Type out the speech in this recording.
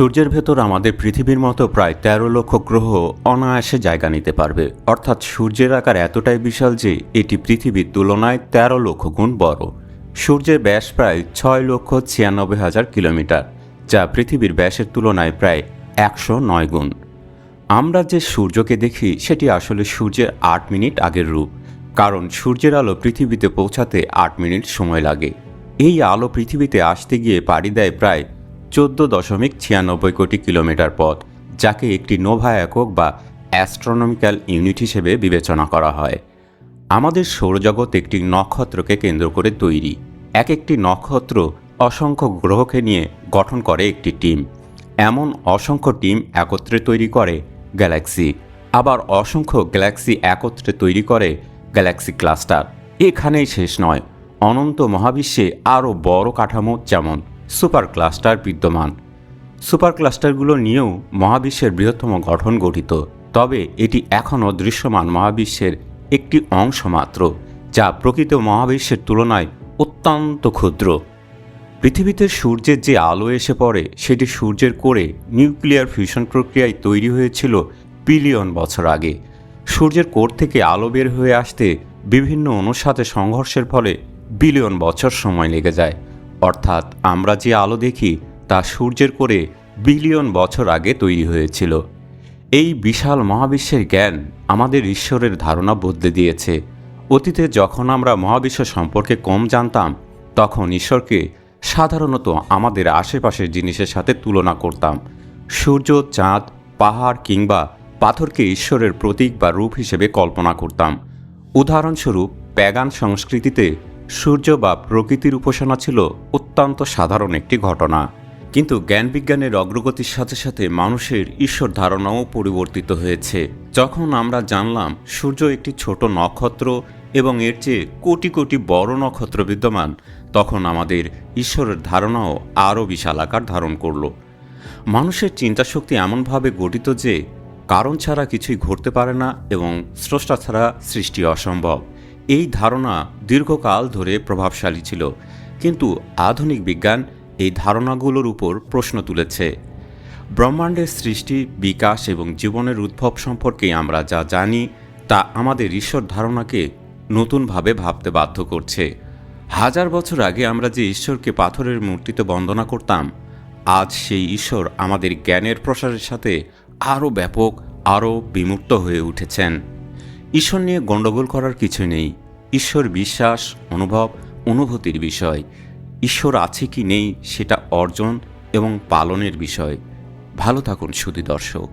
সূর্যের ভেতর আমাদের পৃথিবীর মতো প্রায় তেরো লক্ষ গ্রহ অনায়াসে জায়গা নিতে পারবে। অর্থাৎ সূর্যের আকার এতটাই বিশাল যে এটি পৃথিবীর তুলনায় তেরো লক্ষ গুণ বড়। সূর্যের ব্যাস প্রায় ছয় লক্ষ ছিয়ানব্বই হাজার কিলোমিটার, যা পৃথিবীর ব্যাসের তুলনায় প্রায় একশো নয় গুণ। আমরা যে সূর্যকে দেখি, সেটি আসলে সূর্যের আট মিনিট আগের রূপ, কারণ সূর্যের আলো পৃথিবীতে পৌঁছাতে আট মিনিট সময় লাগে। এই আলো পৃথিবীতে আসতে গিয়ে পাড়ি দেয় প্রায় চোদ্দ দশমিক ছিয়ানব্বই কোটি কিলোমিটার পথ, যাকে একটি নোভা একক বা অ্যাস্ট্রোনমিক্যাল ইউনিট হিসেবে বিবেচনা করা হয়। আমাদের সৌরজগৎ একটি নক্ষত্রকে কেন্দ্র করে তৈরি। এক একটি নক্ষত্র অসংখ্য গ্রহকে নিয়ে গঠন করে একটি টিম। এমন অসংখ্য টিম একত্রে তৈরি করে গ্যালাক্সি। আবার অসংখ্য গ্যালাক্সি একত্রে তৈরি করে গ্যালাক্সি ক্লাস্টার। এখানেই শেষ নয়, অনন্ত মহাবিশ্বে আরও বড় কাঠামো যেমন সুপার ক্লাস্টার বিদ্যমান। সুপার ক্লাস্টারগুলো নিয়েও মহাবিশ্বের বৃহত্তম গঠন গঠিত, তবে এটি এখনও দৃশ্যমান মহাবিশ্বের একটি অংশ মাত্র, যা প্রকৃত মহাবিশ্বের তুলনায় অত্যন্ত ক্ষুদ্র। পৃথিবীতে সূর্যের যে আলো এসে পড়ে, সেটি সূর্যের কোরে নিউক্লিয়ার ফিউশন প্রক্রিয়ায় তৈরি হয়েছিল বিলিয়ন বছর আগে। সূর্যের কোর থেকে আলো বের হয়ে আসতে বিভিন্ন অণুর সাথে সংঘর্ষের ফলে বিলিয়ন বছর সময় লেগে যায়। অর্থাৎ আমরা যে আলো দেখি তা সূর্যের করে বিলিয়ন বছর আগে তৈরি হয়েছিল। এই বিশাল মহাবিশ্বের জ্ঞান আমাদের ঈশ্বরের ধারণা বদলে দিয়েছে। অতীতে যখন আমরা মহাবিশ্ব সম্পর্কে কম জানতাম, তখন ঈশ্বরকে সাধারণত আমাদের আশেপাশের জিনিসের সাথে তুলনা করতাম। সূর্য, চাঁদ, পাহাড় কিংবা পাথরকে ঈশ্বরের প্রতীক বা রূপ হিসেবে কল্পনা করতাম। উদাহরণস্বরূপ প্যাগান সংস্কৃতিতে সূর্য বা প্রকৃতির উপাসনা ছিল অত্যন্ত সাধারণ একটি ঘটনা। কিন্তু জ্ঞানবিজ্ঞানের অগ্রগতির সাথে সাথে মানুষের ঈশ্বর ধারণাও পরিবর্তিত হয়েছে। যখন আমরা জানলাম সূর্য একটি ছোট নক্ষত্র এবং এর চেয়ে কোটি কোটি বড় নক্ষত্র বিদ্যমান, তখন আমাদের ঈশ্বরের ধারণাও আরও বিশাল আকার ধারণ করল। মানুষের চিন্তাশক্তি এমনভাবে গঠিত যে, কারণ ছাড়া কিছুই ঘটতে পারে না এবং স্রষ্টা ছাড়া সৃষ্টি অসম্ভব। এই ধারণা দীর্ঘকাল ধরে প্রভাবশালী ছিল, কিন্তু আধুনিক বিজ্ঞান এই ধারণাগুলোর উপর প্রশ্ন তুলেছে। ব্রহ্মাণ্ডের সৃষ্টি, বিকাশ এবং জীবনের উদ্ভব সম্পর্কে আমরা যা জানি, তা আমাদের ঈশ্বর ধারণাকে নতুনভাবে ভাবতে বাধ্য করছে। হাজার বছর আগে আমরা যে ঈশ্বরকে পাথরের মূর্তিতে বন্দনা করতাম, আজ সেই ঈশ্বর আমাদের জ্ঞানের প্রসারের সাথে আরও ব্যাপক, আরও বিমুক্ত হয়ে উঠেছেন। ঈশ্বর নিয়ে গণ্ডগোল করার কিছু নেই। ঈশ্বর বিশ্বাস, অনুভব, অনুভূতির বিষয়। ঈশ্বর আছে কি নেই সেটা অর্জন এবং পালনের বিষয়। ভালো থাকুন সুদী দর্শক।